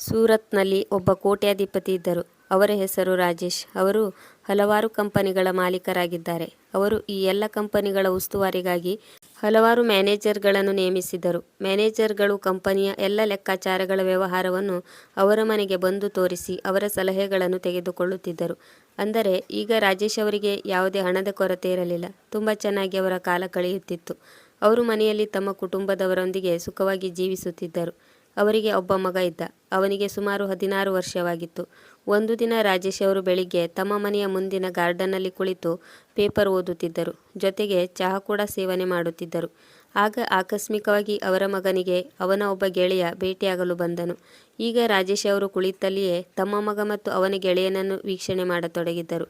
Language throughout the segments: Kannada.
ಸೂರತ್ನಲ್ಲಿ ಒಬ್ಬ ಕೋಟ್ಯಾಧಿಪತಿ ಇದ್ದರು. ಅವರ ಹೆಸರು ರಾಜೇಶ್. ಅವರು ಹಲವಾರು ಕಂಪನಿಗಳ ಮಾಲೀಕರಾಗಿದ್ದಾರೆ. ಅವರು ಈ ಎಲ್ಲ ಕಂಪನಿಗಳ ಉಸ್ತುವಾರಿಗಾಗಿ ಹಲವಾರು ಮ್ಯಾನೇಜರ್ಗಳನ್ನು ನೇಮಿಸಿದರು ಮ್ಯಾನೇಜರ್ಗಳು ಕಂಪನಿಯ ಎಲ್ಲ ಲೆಕ್ಕಾಚಾರಗಳ ವ್ಯವಹಾರವನ್ನು ಅವರ ಮನೆಗೆ ಬಂದು ತೋರಿಸಿ ಅವರ ಸಲಹೆಗಳನ್ನು ತೆಗೆದುಕೊಳ್ಳುತ್ತಿದ್ದರು. ಅಂದರೆ, ಈಗ ರಾಜೇಶ್ ಅವರಿಗೆ ಯಾವುದೇ ಹಣದ ಕೊರತೆ ಇರಲಿಲ್ಲ. ತುಂಬ ಚೆನ್ನಾಗಿ ಅವರ ಕಾಲ ಕಳೆಯುತ್ತಿತ್ತು. ಅವರು ಮನೆಯಲ್ಲಿ ತಮ್ಮ ಕುಟುಂಬದವರೊಂದಿಗೆ ಸುಖವಾಗಿ ಜೀವಿಸುತ್ತಿದ್ದರು. ಅವರಿಗೆ ಒಬ್ಬ ಮಗ ಇದ್ದ. ಅವನಿಗೆ ಸುಮಾರು ಹದಿನಾರು ವರ್ಷವಾಗಿತ್ತು. ಒಂದು ದಿನ ರಾಜೇಶ್ ಅವರು ಬೆಳಿಗ್ಗೆ ತಮ್ಮ ಮನೆಯ ಮುಂದಿನ ಗಾರ್ಡನ್ನಲ್ಲಿ ಕುಳಿತು ಪೇಪರ್ ಓದುತ್ತಿದ್ದರು. ಜೊತೆಗೆ ಚಹಾ ಕೂಡ ಸೇವನೆ ಮಾಡುತ್ತಿದ್ದರು. ಆಗ ಆಕಸ್ಮಿಕವಾಗಿ ಅವರ ಮಗನಿಗೆ ಅವನ ಒಬ್ಬ ಗೆಳೆಯ ಭೇಟಿಯಾಗಲು ಬಂದನು. ಈಗ ರಾಜೇಶ್ ಅವರು ಕುಳಿತಲ್ಲಿಯೇ ತಮ್ಮ ಮಗ ಮತ್ತು ಅವನ ಗೆಳೆಯನನ್ನು ವೀಕ್ಷಣೆ ಮಾಡತೊಡಗಿದ್ದರು.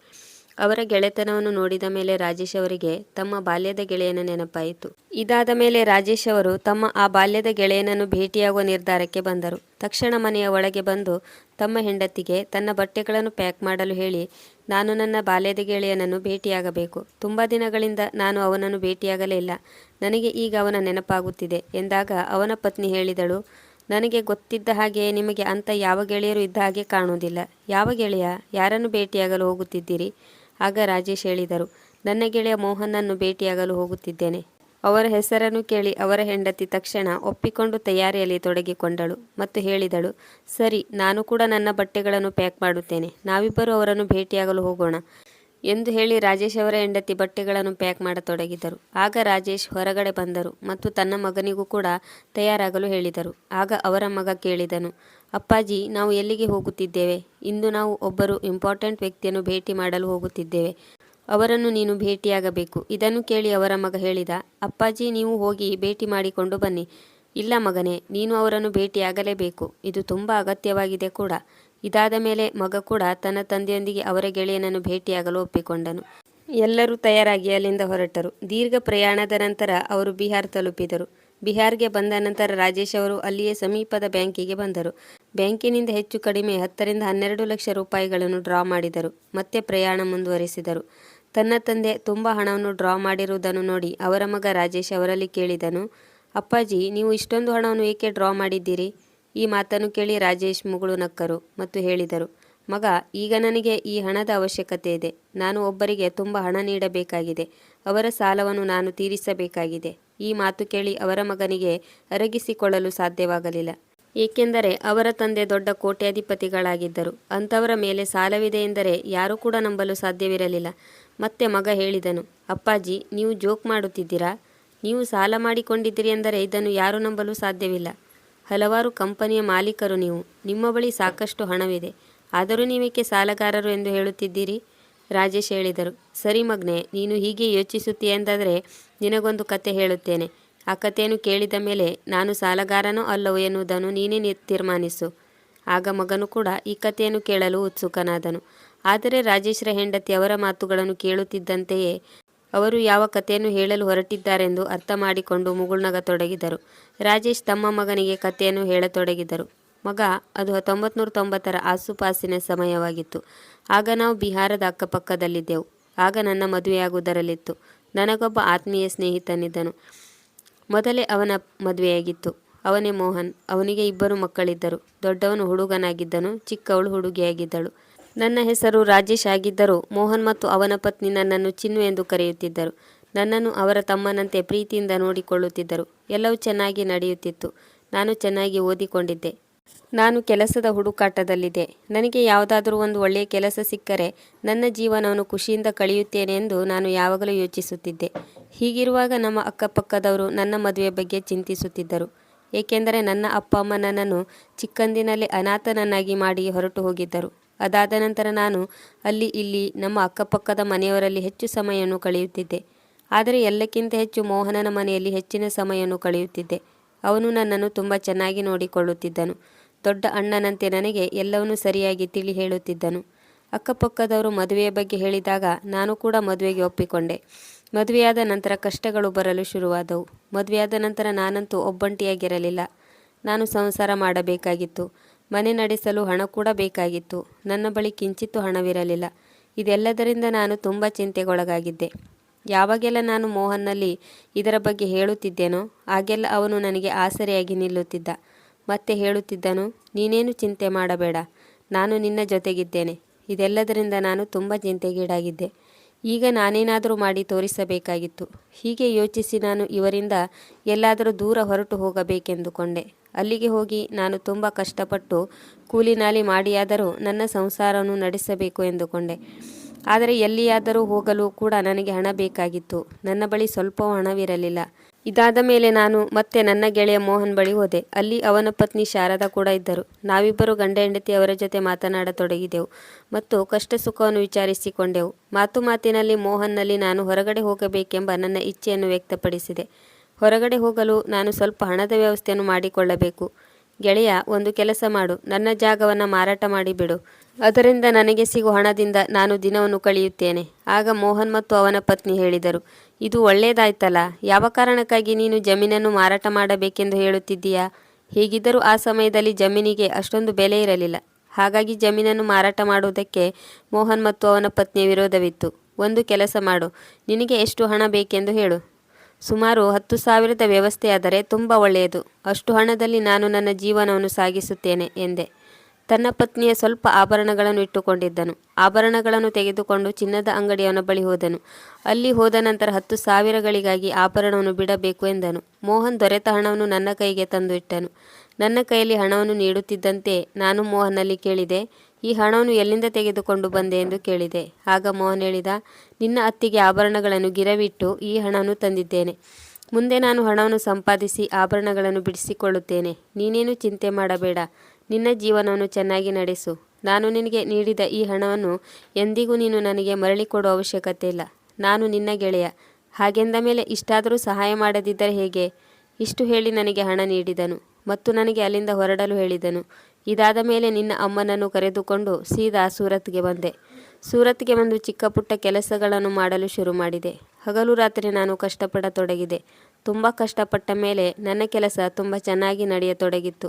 ಅವರ ಗೆಳೆತನವನ್ನು ನೋಡಿದ ಮೇಲೆ ರಾಜೇಶ್ ಅವರಿಗೆ ತಮ್ಮ ಬಾಲ್ಯದ ಗೆಳೆಯನ ನೆನಪಾಯಿತು. ಇದಾದ ಮೇಲೆ ರಾಜೇಶ್ ಅವರು ತಮ್ಮ ಆ ಬಾಲ್ಯದ ಗೆಳೆಯನನ್ನು ಭೇಟಿಯಾಗುವ ನಿರ್ಧಾರಕ್ಕೆ ಬಂದರು. ತಕ್ಷಣ ಮನೆಯ ಒಳಗೆ ಬಂದು ತಮ್ಮ ಹೆಂಡತಿಗೆ ತನ್ನ ಬಟ್ಟೆಗಳನ್ನು ಪ್ಯಾಕ್ ಮಾಡಲು ಹೇಳಿ, ನಾನು ನನ್ನ ಬಾಲ್ಯದ ಗೆಳೆಯನನ್ನು ಭೇಟಿಯಾಗಬೇಕು. ತುಂಬ ದಿನಗಳಿಂದ ನಾನು ಅವನನ್ನು ಭೇಟಿಯಾಗಲೇ ಇಲ್ಲ. ನನಗೆ ಈಗ ಅವನ ನೆನಪಾಗುತ್ತಿದೆ ಎಂದಾಗ ಅವನ ಪತ್ನಿ ಹೇಳಿದಳು, ನನಗೆ ಗೊತ್ತಿದ್ದ ಹಾಗೆ ನಿಮಗೆ ಅಂಥ ಯಾವ ಗೆಳೆಯರು ಇದ್ದ ಹಾಗೆ ಕಾಣುವುದಿಲ್ಲ. ಯಾವ ಗೆಳೆಯ? ಯಾರನ್ನು ಭೇಟಿಯಾಗಲು ಹೋಗುತ್ತಿದ್ದೀರಿ? ಆಗ ರಾಜೇಶ್ ಹೇಳಿದರು, ನನ್ನ ಗೆಳೆಯ ಮೋಹನನ್ನು ಭೇಟಿಯಾಗಲು ಹೋಗುತ್ತಿದ್ದೇನೆ. ಅವರ ಹೆಸರನ್ನು ಕೇಳಿ ಅವರ ಹೆಂಡತಿ ತಕ್ಷಣ ಒಪ್ಪಿಕೊಂಡು ತಯಾರಿಯಲ್ಲಿ ತೊಡಗಿಕೊಂಡಳು ಮತ್ತು ಹೇಳಿದಳು, ಸರಿ, ನಾನು ಕೂಡ ನನ್ನ ಬಟ್ಟೆಗಳನ್ನು ಪ್ಯಾಕ್ ಮಾಡುತ್ತೇನೆ. ನಾವಿಬ್ಬರು ಅವರನ್ನು ಭೇಟಿಯಾಗಲು ಹೋಗೋಣ. ಎಂದು ಹೇಳಿ ರಾಜೇಶ್ ಅವರ ಹೆಂಡತಿ ಬಟ್ಟೆಗಳನ್ನು ಪ್ಯಾಕ್ ಮಾಡತೊಡಗಿದರು. ಆಗ ರಾಜೇಶ್ ಹೊರಗಡೆ ಬಂದರು ಮತ್ತು ತನ್ನ ಮಗನಿಗೂ ಕೂಡ ತಯಾರಾಗಲು ಹೇಳಿದರು. ಆಗ ಅವರ ಮಗ ಕೇಳಿದನು, ಅಪ್ಪಾಜಿ, ನಾವು ಎಲ್ಲಿಗೆ ಹೋಗುತ್ತಿದ್ದೇವೆ? ಇಂದು ನಾವು ಒಬ್ಬರು ಇಂಪಾರ್ಟೆಂಟ್ ವ್ಯಕ್ತಿಯನ್ನು ಭೇಟಿ ಮಾಡಲು ಹೋಗುತ್ತಿದ್ದೇವೆ. ಅವರನ್ನು ನೀನು ಭೇಟಿಯಾಗಬೇಕು. ಇದನ್ನು ಕೇಳಿ ಅವರ ಮಗ ಹೇಳಿದ, ಅಪ್ಪಾಜಿ, ನೀವು ಹೋಗಿ ಭೇಟಿ ಮಾಡಿಕೊಂಡು ಬನ್ನಿ. ಇಲ್ಲ ಮಗನೇ, ನೀನು ಅವರನ್ನು ಭೇಟಿಯಾಗಲೇಬೇಕು. ಇದು ತುಂಬ ಅಗತ್ಯವಾಗಿದೆ ಕೂಡ. ಇದಾದ ಮೇಲೆ ಮಗ ಕೂಡ ತನ್ನ ತಂದೆಯೊಂದಿಗೆ ಅವರ ಗೆಳೆಯನನ್ನು ಭೇಟಿಯಾಗಲು ಒಪ್ಪಿಕೊಂಡನು. ಎಲ್ಲರೂ ತಯಾರಾಗಿ ಅಲ್ಲಿಂದ ಹೊರಟರು. ದೀರ್ಘ ಪ್ರಯಾಣದ ನಂತರ ಅವರು ಬಿಹಾರ್ ತಲುಪಿದರು. ಬಿಹಾರ್ಗೆ ಬಂದ ನಂತರ ರಾಜೇಶ್ ಅವರು ಅಲ್ಲಿಯೇ ಸಮೀಪದ ಬ್ಯಾಂಕಿಗೆ ಬಂದರು. ಬ್ಯಾಂಕಿನಿಂದ ಹೆಚ್ಚು ಕಡಿಮೆ ಹತ್ತರಿಂದ ಹನ್ನೆರಡು ಲಕ್ಷ ರೂಪಾಯಿಗಳನ್ನು ಡ್ರಾ ಮಾಡಿದರು. ಮತ್ತೆ ಪ್ರಯಾಣ ಮುಂದುವರಿಸಿದರು. ತನ್ನ ತಂದೆ ತುಂಬ ಹಣವನ್ನು ಡ್ರಾ ಮಾಡಿರುವುದನ್ನು ನೋಡಿ ಅವರ ಮಗ ರಾಜೇಶ್ ಅವರಲ್ಲಿ ಕೇಳಿದನು, ಅಪ್ಪಾಜಿ, ನೀವು ಇಷ್ಟೊಂದು ಹಣವನ್ನು ಏಕೆ ಡ್ರಾ ಮಾಡಿದ್ದೀರಿ? ಈ ಮಾತನ್ನು ಕೇಳಿ ರಾಜೇಶ್ ಮುಗುಳು ನಕ್ಕರು ಮತ್ತು ಹೇಳಿದರು, ಮಗ, ಈಗ ನನಗೆ ಈ ಹಣದ ಅವಶ್ಯಕತೆ ಇದೆ. ನಾನು ಒಬ್ಬರಿಗೆ ತುಂಬ ಹಣ ನೀಡಬೇಕಾಗಿದೆ. ಅವರ ಸಾಲವನ್ನು ನಾನು ತೀರಿಸಬೇಕಾಗಿದೆ. ಈ ಮಾತು ಕೇಳಿ ಅವರ ಮಗನಿಗೆ ಅರಗಿಸಿಕೊಳ್ಳಲು ಸಾಧ್ಯವಾಗಲಿಲ್ಲ. ಏಕೆಂದರೆ ಅವರ ತಂದೆ ದೊಡ್ಡ ಕೋಟ್ಯಾಧಿಪತಿಗಳಾಗಿದ್ದರು. ಅಂಥವರ ಮೇಲೆ ಸಾಲವಿದೆ ಎಂದರೆ ಯಾರೂ ಕೂಡ ನಂಬಲು ಸಾಧ್ಯವಿರಲಿಲ್ಲ. ಮತ್ತೆ ಮಗ ಹೇಳಿದನು, ಅಪ್ಪಾಜಿ, ನೀವು ಜೋಕ್ ಮಾಡುತ್ತಿದ್ದೀರಾ? ನೀವು ಸಾಲ ಮಾಡಿಕೊಂಡಿದ್ದೀರಿ ಎಂದರೆ ಇದನ್ನು ಯಾರೂ ನಂಬಲು ಸಾಧ್ಯವಿಲ್ಲ. ಹಲವಾರು ಕಂಪನಿಯ ಮಾಲೀಕರು ನೀವು. ನಿಮ್ಮ ಬಳಿ ಸಾಕಷ್ಟು ಹಣವಿದೆ. ಆದರೂ ನೀವೇಕೆ ಸಾಲಗಾರರು ಎಂದು ಹೇಳುತ್ತಿದ್ದೀರಿ? ರಾಜೇಶ್ ಹೇಳಿದರು. ಸರಿ ಮಗ್ನೆ, ನೀನು ಹೀಗೆ ಯೋಚಿಸುತ್ತೀಯ ಎಂದಾದರೆ ನಿನಗೊಂದು ಕತೆ ಹೇಳುತ್ತೇನೆ. ಆ ಕಥೆಯನ್ನು ಕೇಳಿದ ಮೇಲೆ ನಾನು ಸಾಲಗಾರನೋ ಅಲ್ಲವೋ ಎನ್ನುವುದನ್ನು ನೀನೇ ತೀರ್ಮಾನಿಸು. ಆಗ ಮಗನು ಕೂಡ ಈ ಕಥೆಯನ್ನು ಕೇಳಲು ಉತ್ಸುಕನಾದನು. ಆದರೆ ರಾಜೇಶ್ರ ಹೆಂಡತಿ ಅವರ ಮಾತುಗಳನ್ನು ಕೇಳುತ್ತಿದ್ದಂತೆಯೇ ಅವರು ಯಾವ ಕಥೆಯನ್ನು ಹೇಳಲು ಹೊರಟಿದ್ದಾರೆಂದು ಅರ್ಥ ಮಾಡಿಕೊಂಡು ಮುಗುಳ್ನಗತೊಡಗಿದರು ರಾಜೇಶ್ ತಮ್ಮ ಮಗನಿಗೆ ಕಥೆಯನ್ನು ಹೇಳತೊಡಗಿದರು. ಮಗ, ಅದು ಹತ್ತೊಂಬತ್ತು ನೂರ ತೊಂಬತ್ತರ ಆಸುಪಾಸಿನ ಸಮಯವಾಗಿತ್ತು. ಆಗ ನಾವು ಬಿಹಾರದ ಅಕ್ಕಪಕ್ಕದಲ್ಲಿದ್ದೆವು. ಆಗ ನನ್ನ ಮದುವೆಯಾಗುವುದರಲ್ಲಿತ್ತು. ನನಗೊಬ್ಬ ಆತ್ಮೀಯ ಸ್ನೇಹಿತನಿದ್ದನು. ಮೊದಲೇ ಅವನ ಮದುವೆಯಾಗಿತ್ತು. ಅವನೇ ಮೋಹನ್. ಅವನಿಗೆ ಇಬ್ಬರು ಮಕ್ಕಳಿದ್ದರು. ದೊಡ್ಡವನು ಹುಡುಗನಾಗಿದ್ದನು. ಚಿಕ್ಕವಳು ಹುಡುಗಿಯಾಗಿದ್ದಳು. ನನ್ನ ಹೆಸರು ರಾಜೇಶ್ ಆಗಿದ್ದರೂ ಮೋಹನ್ ಮತ್ತು ಅವನ ಪತ್ನಿ ನನ್ನನ್ನು ಚಿನ್ನು ಎಂದು ಕರೆಯುತ್ತಿದ್ದರು. ನನ್ನನ್ನು ಅವರ ತಮ್ಮನಂತೆ ಪ್ರೀತಿಯಿಂದ ನೋಡಿಕೊಳ್ಳುತ್ತಿದ್ದರು. ಎಲ್ಲವೂ ಚೆನ್ನಾಗಿ ನಡೆಯುತ್ತಿತ್ತು. ನಾನು ಚೆನ್ನಾಗಿ ಓದಿಕೊಂಡಿದ್ದೆ. ನಾನು ಕೆಲಸದ ಹುಡುಕಾಟದಲ್ಲಿದೆ ನನಗೆ ಯಾವುದಾದರೂ ಒಂದು ಒಳ್ಳೆಯ ಕೆಲಸ ಸಿಕ್ಕರೆ ನನ್ನ ಜೀವನವನ್ನು ಖುಷಿಯಿಂದ ಕಳೆಯುತ್ತೇನೆ ಎಂದು ನಾನು ಯಾವಾಗಲೂ ಯೋಚಿಸುತ್ತಿದ್ದೆ. ಹೀಗಿರುವಾಗ ನಮ್ಮ ಅಕ್ಕಪಕ್ಕದವರು ನನ್ನ ಮದುವೆ ಬಗ್ಗೆ ಚಿಂತಿಸುತ್ತಿದ್ದರು. ಏಕೆಂದರೆ ನನ್ನ ಅಪ್ಪ ಅಮ್ಮ ನನ್ನನ್ನು ಚಿಕ್ಕಂದಿನಲ್ಲಿ ಅನಾಥನನ್ನಾಗಿ ಮಾಡಿ ಹೊರಟು ಹೋಗಿದ್ದರು ಅದಾದ ನಂತರ ನಾನು ಅಲ್ಲಿ ಇಲ್ಲಿ ನಮ್ಮ ಅಕ್ಕಪಕ್ಕದ ಮನೆಯವರಲ್ಲಿ ಹೆಚ್ಚು ಸಮಯವನ್ನು ಕಳೆಯುತ್ತಿದ್ದೆ. ಆದರೆ ಎಲ್ಲಕ್ಕಿಂತ ಹೆಚ್ಚು ಮೋಹನನ ಮನೆಯಲ್ಲಿ ಹೆಚ್ಚಿನ ಸಮಯವನ್ನು ಕಳೆಯುತ್ತಿದ್ದೆ. ಅವನು ನನ್ನನ್ನು ತುಂಬ ಚೆನ್ನಾಗಿ ನೋಡಿಕೊಳ್ಳುತ್ತಿದ್ದನು. ದೊಡ್ಡ ಅಣ್ಣನಂತೆ ನನಗೆ ಎಲ್ಲವನ್ನೂ ಸರಿಯಾಗಿ ತಿಳಿ ಹೇಳುತ್ತಿದ್ದನು. ಅಕ್ಕಪಕ್ಕದವರು ಮದುವೆಯ ಬಗ್ಗೆ ಹೇಳಿದಾಗ ನಾನು ಕೂಡ ಮದುವೆಗೆ ಒಪ್ಪಿಕೊಂಡೆ. ಮದುವೆಯಾದ ನಂತರ ಕಷ್ಟಗಳು ಬರಲು ಶುರುವಾದವು. ಮದುವೆಯಾದ ನಂತರ ನಾನಂತೂ ಒಬ್ಬಂಟಿಯಾಗಿರಲಿಲ್ಲ. ನಾನು ಸಂಸಾರ ಮಾಡಬೇಕಾಗಿತ್ತು. ಮನೆ ನಡೆಸಲು ಹಣ ಕೂಡ ಬೇಕಾಗಿತ್ತು. ನನ್ನ ಬಳಿ ಕಿಂಚಿತ್ತು ಹಣವಿರಲಿಲ್ಲ. ಇದೆಲ್ಲದರಿಂದ ನಾನು ತುಂಬ ಚಿಂತೆಗೊಳಗಾಗಿದ್ದೆ. ಯಾವಾಗೆಲ್ಲ ನಾನು ಮೋಹನ್ನಲ್ಲಿ ಇದರ ಬಗ್ಗೆ ಹೇಳುತ್ತಿದ್ದೇನೋ, ಆಗೆಲ್ಲ ಅವನು ನನಗೆ ಆಸರೆಯಾಗಿ ನಿಲ್ಲುತ್ತಿದ್ದ. ಮತ್ತೆ ಹೇಳುತ್ತಿದ್ದನು, ನೀನೇನು ಚಿಂತೆ ಮಾಡಬೇಡ, ನಾನು ನಿನ್ನ ಜೊತೆಗಿದ್ದೇನೆ. ಇದೆಲ್ಲದರಿಂದ ನಾನು ತುಂಬ ಚಿಂತೆಗೀಡಾಗಿದ್ದೆ. ಈಗ ನಾನೇನಾದರೂ ಮಾಡಿ ತೋರಿಸಬೇಕಾಗಿತ್ತು. ಹೀಗೆ ಯೋಚಿಸಿ ನಾನು ಇವರಿಂದ ಎಲ್ಲಾದರೂ ದೂರ ಹೊರಟು ಹೋಗಬೇಕೆಂದುಕೊಂಡೆ. ಅಲ್ಲಿಗೆ ಹೋಗಿ ನಾನು ತುಂಬ ಕಷ್ಟಪಟ್ಟು ಕೂಲಿನಾಲಿ ಮಾಡಿಯಾದರೂ ನನ್ನ ಸಂಸಾರವನ್ನು ನಡೆಸಬೇಕು ಎಂದುಕೊಂಡೆ. ಆದರೆ ಎಲ್ಲಿಯಾದರೂ ಹೋಗಲು ಕೂಡ ನನಗೆ ಹಣ ಬೇಕಾಗಿತ್ತು. ನನ್ನ ಬಳಿ ಸ್ವಲ್ಪವೂ ಹಣವಿರಲಿಲ್ಲ. ಇದಾದ ಮೇಲೆ ನಾನು ಮತ್ತೆ ನನ್ನ ಗೆಳೆಯ ಮೋಹನ್ ಬಳಿ ಹೋದೆ. ಅಲ್ಲಿ ಅವನ ಪತ್ನಿ ಶಾರದಾ ಕೂಡ ಇದ್ದರು. ನಾವಿಬ್ಬರು ಗಂಡ ಹೆಂಡತಿ ಅವರ ಜೊತೆ ಮಾತನಾಡತೊಡಗಿದೆವು ಮತ್ತು ಕಷ್ಟ ಸುಖವನ್ನು ವಿಚಾರಿಸಿಕೊಂಡೆವು. ಮಾತು ಮಾತಿನಲ್ಲಿ ಮೋಹನ್ನಲ್ಲಿ ನಾನು ಹೊರಗಡೆ ಹೋಗಬೇಕೆಂಬ ನನ್ನ ಇಚ್ಛೆಯನ್ನು ವ್ಯಕ್ತಪಡಿಸಿದೆ. ಹೊರಗಡೆ ಹೋಗಲು ನಾನು ಸ್ವಲ್ಪ ಹಣದ ವ್ಯವಸ್ಥೆಯನ್ನು ಮಾಡಿಕೊಳ್ಳಬೇಕು. ಗೆಳೆಯ, ಒಂದು ಕೆಲಸ ಮಾಡು. ನನ್ನ ಜಾಗವನ್ನು ಮಾರಾಟ ಮಾಡಿಬಿಡು ಅದರಿಂದ ನನಗೆ ಸಿಗುವ ಹಣದಿಂದ ನಾನು ದಿನವನ್ನು ಕಳೆಯುತ್ತೇನೆ. ಆಗ ಮೋಹನ್ ಮತ್ತು ಅವನ ಪತ್ನಿ ಹೇಳಿದರು, ಇದು ಒಳ್ಳೆಯದಾಯ್ತಲ್ಲ ಯಾವ ಕಾರಣಕ್ಕಾಗಿ ನೀನು ಜಮೀನನ್ನು ಮಾರಾಟ ಮಾಡಬೇಕೆಂದು ಹೇಳುತ್ತಿದ್ದೀಯಾ? ಹೀಗಿದ್ದರೂ ಆ ಸಮಯದಲ್ಲಿ ಜಮೀನಿಗೆ ಅಷ್ಟೊಂದು ಬೆಲೆ ಇರಲಿಲ್ಲ. ಹಾಗಾಗಿ ಜಮೀನನ್ನು ಮಾರಾಟ ಮಾಡುವುದಕ್ಕೆ ಮೋಹನ್ ಮತ್ತು ಅವನ ಪತ್ನಿಯ ವಿರೋಧವಿತ್ತು. ಒಂದು ಕೆಲಸ ಮಾಡು. ನಿನಗೆ ಎಷ್ಟು ಹಣ ಬೇಕೆಂದು ಹೇಳು. ಸುಮಾರು ಹತ್ತು ಸಾವಿರದ ವ್ಯವಸ್ಥೆಯಾದರೆ ತುಂಬ ಒಳ್ಳೆಯದು. ಅಷ್ಟು ಹಣದಲ್ಲಿ ನಾನು ನನ್ನ ಜೀವನವನ್ನು ಸಾಗಿಸುತ್ತೇನೆ ಎಂದೆ. ತನ್ನ ಪತ್ನಿಯ ಸ್ವಲ್ಪ ಆಭರಣಗಳನ್ನು ಇಟ್ಟುಕೊಂಡಿದ್ದನು. ಆಭರಣಗಳನ್ನು ತೆಗೆದುಕೊಂಡು ಚಿನ್ನದ ಅಂಗಡಿಯವನ ಬಳಿ ಹೋದನು. ಅಲ್ಲಿ ಹೋದ ನಂತರ ಹತ್ತು ಸಾವಿರಗಳಿಗಾಗಿ ಆಭರಣವನ್ನು ಬಿಡಬೇಕು ಎಂದನು. ಮೋಹನ್ ದೊರೆತ ಹಣವನ್ನು ನನ್ನ ಕೈಗೆ ತಂದು ಇಟ್ಟನು. ನನ್ನ ಕೈಯಲ್ಲಿ ಹಣವನ್ನು ನೀಡುತ್ತಿದ್ದಂತೆ ನಾನು ಮೋಹನಲ್ಲಿ ಕೇಳಿದೆ ಈ ಹಣವನ್ನು ಎಲ್ಲಿಂದ ತೆಗೆದುಕೊಂಡು ಬಂದೆ ಎಂದು ಕೇಳಿದೆ. ಆಗ ಮೋಹನ್ ಹೇಳಿದ, ನಿನ್ನ ಅತ್ತಿಗೆ ಆಭರಣಗಳನ್ನು ಗಿರವಿಟ್ಟು ಈ ಹಣವನ್ನು ತಂದಿದ್ದೇನೆ. ಮುಂದೆ ನಾನು ಹಣವನ್ನು ಸಂಪಾದಿಸಿ ಆಭರಣಗಳನ್ನು ಬಿಡಿಸಿಕೊಳ್ಳುತ್ತೇನೆ. ನೀನೇನು ಚಿಂತೆ ಮಾಡಬೇಡ. ನಿನ್ನ ಜೀವನವನ್ನು ಚೆನ್ನಾಗಿ ನಡೆಸು. ನಾನು ನಿನಗೆ ನೀಡಿದ ಈ ಹಣವನ್ನು ಎಂದಿಗೂ ನೀನು ನನಗೆ ಮರಳಿ ಕೊಡುವ ಅವಶ್ಯಕತೆ ಇಲ್ಲ. ನಾನು ನಿನ್ನ ಗೆಳೆಯ. ಹಾಗೆಂದ ಮೇಲೆ ಇಷ್ಟಾದರೂ ಸಹಾಯ ಮಾಡದಿದ್ದರೆ ಹೇಗೆ? ಇಷ್ಟು ಹೇಳಿ ನನಗೆ ಹಣ ನೀಡಿದನು ಮತ್ತು ನನಗೆ ಅಲ್ಲಿಂದ ಹೊರಡಲು ಹೇಳಿದನು. ಇದಾದ ಮೇಲೆ ನಿನ್ನ ಅಮ್ಮನನ್ನು ಕರೆದುಕೊಂಡು ಸೀದಾ ಸೂರತ್ಗೆ ಬಂದೆ. ಸೂರತ್ಗೆ ಬಂದು ಚಿಕ್ಕ ಪುಟ್ಟ ಕೆಲಸಗಳನ್ನು ಮಾಡಲು ಶುರು ಮಾಡಿದೆ. ಹಗಲು ರಾತ್ರಿ ನಾನು ಕಷ್ಟಪಡತೊಡಗಿದೆ ತುಂಬ ಕಷ್ಟಪಟ್ಟ ಮೇಲೆ ನನ್ನ ಕೆಲಸ ತುಂಬ ಚೆನ್ನಾಗಿ ನಡೆಯತೊಡಗಿತ್ತು.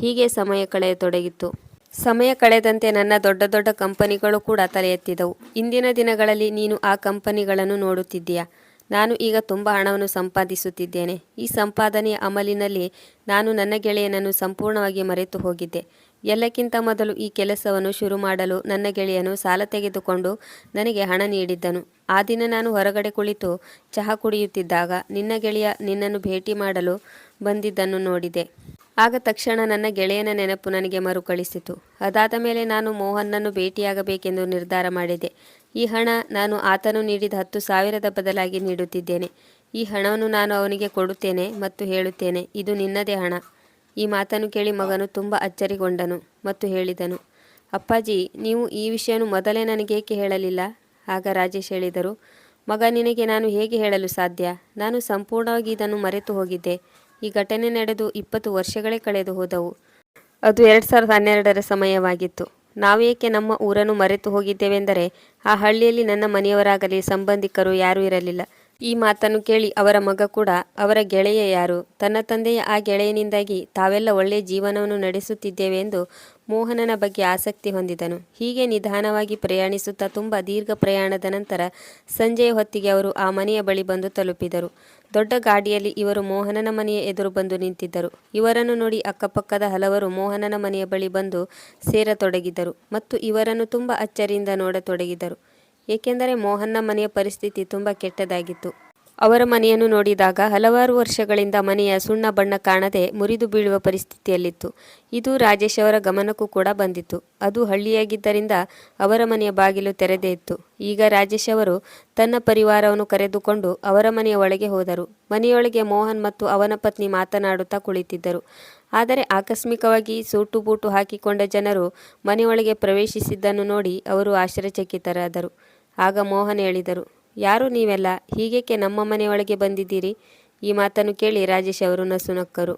ಹೀಗೆ ಸಮಯ ಕಳೆಯತೊಡಗಿತ್ತು. ಸಮಯ ಕಳೆದಂತೆ ನನ್ನ ದೊಡ್ಡ ದೊಡ್ಡ ಕಂಪನಿಗಳು ಕೂಡ ತಲೆ ಎತ್ತಿದವು. ಇಂದಿನ ದಿನಗಳಲ್ಲಿ ನೀನು ಆ ಕಂಪನಿಗಳನ್ನು ನೋಡುತ್ತಿದ್ದೀಯಾ? ನಾನು ಈಗ ತುಂಬ ಹಣವನ್ನು ಸಂಪಾದಿಸುತ್ತಿದ್ದೇನೆ. ಈ ಸಂಪಾದನೆಯ ಅಮಲಿನಲ್ಲಿ ನಾನು ನನ್ನ ಗೆಳೆಯನನ್ನು ಸಂಪೂರ್ಣವಾಗಿ ಮರೆತು ಹೋಗಿದ್ದೆ. ಎಲ್ಲಕ್ಕಿಂತ ಮೊದಲು ಈ ಕೆಲಸವನ್ನು ಶುರು ಮಾಡಲು ನನ್ನ ಗೆಳೆಯನು ಸಾಲ ತೆಗೆದುಕೊಂಡು ನನಗೆ ಹಣ ನೀಡಿದ್ದನು. ಆ ದಿನ ನಾನು ಹೊರಗಡೆ ಕುಳಿತು ಚಹಾ ಕುಡಿಯುತ್ತಿದ್ದಾಗ ನಿನ್ನ ಗೆಳೆಯ ನಿನ್ನನ್ನು ಭೇಟಿ ಮಾಡಲು ಬಂದಿದ್ದನ್ನು ನೋಡಿದೆ. ಆಗ ತಕ್ಷಣ ನನ್ನ ಗೆಳೆಯನ ನೆನಪು ನನಗೆ ಮರುಕಳಿಸಿತು. ಅದಾದ ಮೇಲೆ ನಾನು ಮೋಹನ್ನನ್ನು ಭೇಟಿಯಾಗಬೇಕೆಂದು ನಿರ್ಧಾರ ಮಾಡಿದೆ. ಈ ಹಣ ನಾನು ಆತನು ನೀಡಿದ ಹತ್ತು ಸಾವಿರದ ಬದಲಾಗಿ ನೀಡುತ್ತಿದ್ದೇನೆ. ಈ ಹಣವನ್ನು ನಾನು ಅವನಿಗೆ ಕೊಡುತ್ತೇನೆ ಮತ್ತು ಹೇಳುತ್ತೇನೆ, ಇದು ನಿನ್ನದೇ ಹಣ. ಈ ಮಾತನ್ನು ಕೇಳಿ ಮಗನು ತುಂಬ ಅಚ್ಚರಿಗೊಂಡನು ಮತ್ತು ಹೇಳಿದನು, ಅಪ್ಪಾಜಿ, ನೀವು ಈ ವಿಷಯವನ್ನು ಮೊದಲೇ ನನಗೇಕೆ ಹೇಳಲಿಲ್ಲ? ಆಗ ರಾಜೇಶ್ ಹೇಳಿದರು, ಮಗ, ನಿನಗೆ ನಾನು ಹೇಗೆ ಹೇಳಲು ಸಾಧ್ಯ? ನಾನು ಸಂಪೂರ್ಣವಾಗಿ ಇದನ್ನು ಮರೆತು ಹೋಗಿದ್ದೆ. ಈ ಘಟನೆ ನಡೆದು ಇಪ್ಪತ್ತು ವರ್ಷಗಳೇ ಕಳೆದು ಹೋದವು. ಅದು ಎರಡು ಸಾವಿರದ ಹನ್ನೆರಡರ ಸಮಯವಾಗಿತ್ತು. ನಾವೇಕೆ ನಮ್ಮ ಊರನ್ನು ಮರೆತು ಹೋಗಿದ್ದೇವೆಂದರೆ, ಆ ಹಳ್ಳಿಯಲ್ಲಿ ನನ್ನ ಮನೆಯವರಾಗಲಿ ಸಂಬಂಧಿಕರು ಯಾರೂ ಇರಲಿಲ್ಲ. ಈ ಮಾತನ್ನು ಕೇಳಿ ಅವರ ಮಗ ಕೂಡ, ಅವರ ಗೆಳೆಯ ಯಾರು, ತನ್ನ ತಂದೆಯ ಆ ಗೆಳೆಯನಿಂದಾಗಿ ತಾವೆಲ್ಲ ಒಳ್ಳೆಯ ಜೀವನವನ್ನು ನಡೆಸುತ್ತಿದ್ದೇವೆ ಎಂದು ಮೋಹನನ ಬಗ್ಗೆ ಆಸಕ್ತಿ ಹೊಂದಿದನು. ಹೀಗೆ ನಿಧಾನವಾಗಿ ಪ್ರಯಾಣಿಸುತ್ತಾ ತುಂಬ ದೀರ್ಘ ಪ್ರಯಾಣದ ನಂತರ ಸಂಜೆಯ ಹೊತ್ತಿಗೆ ಅವರು ಆ ಮನೆಯ ಬಳಿ ಬಂದು ತಲುಪಿದರು. ದೊಡ್ಡ ಗಾಡಿಯಲ್ಲಿ ಇವರು ಮೋಹನನ ಮನೆಯ ಎದುರು ಬಂದು ನಿಂತಿದ್ದರು. ಇವರನ್ನು ನೋಡಿ ಅಕ್ಕಪಕ್ಕದ ಹಲವರು ಮೋಹನನ ಮನೆಯ ಬಳಿ ಬಂದು ಸೇರತೊಡಗಿದರು ಮತ್ತು ಇವರನ್ನು ತುಂಬ ಅಚ್ಚರಿಯಿಂದ ನೋಡತೊಡಗಿದರು. ಏಕೆಂದರೆ ಮೋಹನ್ನ ಮನೆಯ ಪರಿಸ್ಥಿತಿ ತುಂಬ ಕೆಟ್ಟದಾಗಿತ್ತು. ಅವರ ಮನೆಯನ್ನು ನೋಡಿದಾಗ ಹಲವಾರು ವರ್ಷಗಳಿಂದ ಮನೆಯ ಸುಣ್ಣ ಬಣ್ಣ ಕಾಣದೆ ಮುರಿದು ಬೀಳುವ ಪರಿಸ್ಥಿತಿಯಲ್ಲಿತ್ತು. ಇದು ರಾಜೇಶ್ ಅವರ ಗಮನಕ್ಕೂ ಕೂಡ ಬಂದಿತ್ತು. ಅದು ಹಳ್ಳಿಯಾಗಿದ್ದರಿಂದ ಅವರ ಮನೆಯ ಬಾಗಿಲು ತೆರೆದೇ ಇತ್ತು. ಈಗ ರಾಜೇಶ್ ಅವರು ತನ್ನ ಪರಿವಾರವನ್ನು ಕರೆದುಕೊಂಡು ಅವರ ಮನೆಯ ಒಳಗೆ ಹೋದರು. ಮನೆಯೊಳಗೆ ಮೋಹನ್ ಮತ್ತು ಅವನ ಪತ್ನಿ ಮಾತನಾಡುತ್ತಾ ಕುಳಿತಿದ್ದರು. ಆದರೆ ಆಕಸ್ಮಿಕವಾಗಿ ಸೂಟು ಬೂಟು ಹಾಕಿಕೊಂಡ ಜನರು ಮನೆಯೊಳಗೆ ಪ್ರವೇಶಿಸಿದ್ದನ್ನು ನೋಡಿ ಅವರು ಆಶ್ಚರ್ಯಚಕಿತರಾದರು. ಆಗ ಮೋಹನ್ ಹೇಳಿದರು ಯಾರು ನೀವೆಲ್ಲ? ಹೀಗೇಕೆ ನಮ್ಮ ಮನೆಯೊಳಗೆ ಬಂದಿದ್ದೀರಿ? ಈ ಮಾತನ್ನು ಕೇಳಿ ರಾಜೇಶ್ ಅವರು ನಸುನಕ್ಕರು